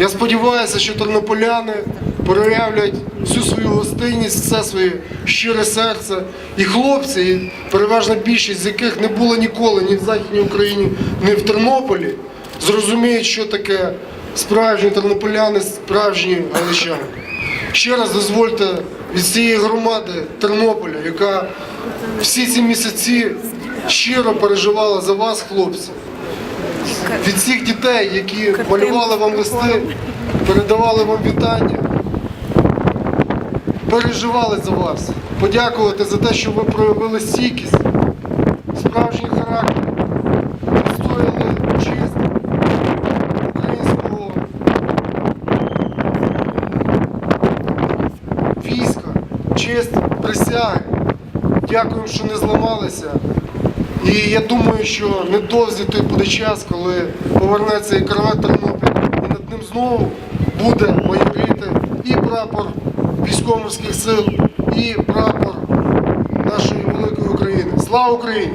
Я сподіваюся, що тернополяни проявлять всю свою гостинність, все своє щире серце. І хлопці, і переважна більшість з яких не було ніколи ні в Західній Україні, ні в Тернополі, зрозуміють, що таке справжні тернополяни, справжні галичани. Ще раз дозвольте від цієї громади Тернополя, яка всі ці місяці щиро переживала за вас, хлопці. Від всіх дітей, які малювали вам листи, передавали вам вітання, переживали за вас, подякувати за те, що ви проявили стійкість, справжній характер, відстояли честь українського війська, честь присяги. Дякуємо, що не зламалися. І я думаю, що недовзі той буде час, коли повернеться і корвет Тернопіль, і над ним знову буде майоріти і прапор військово-морських сил, і прапор нашої великої України. Слава Україні!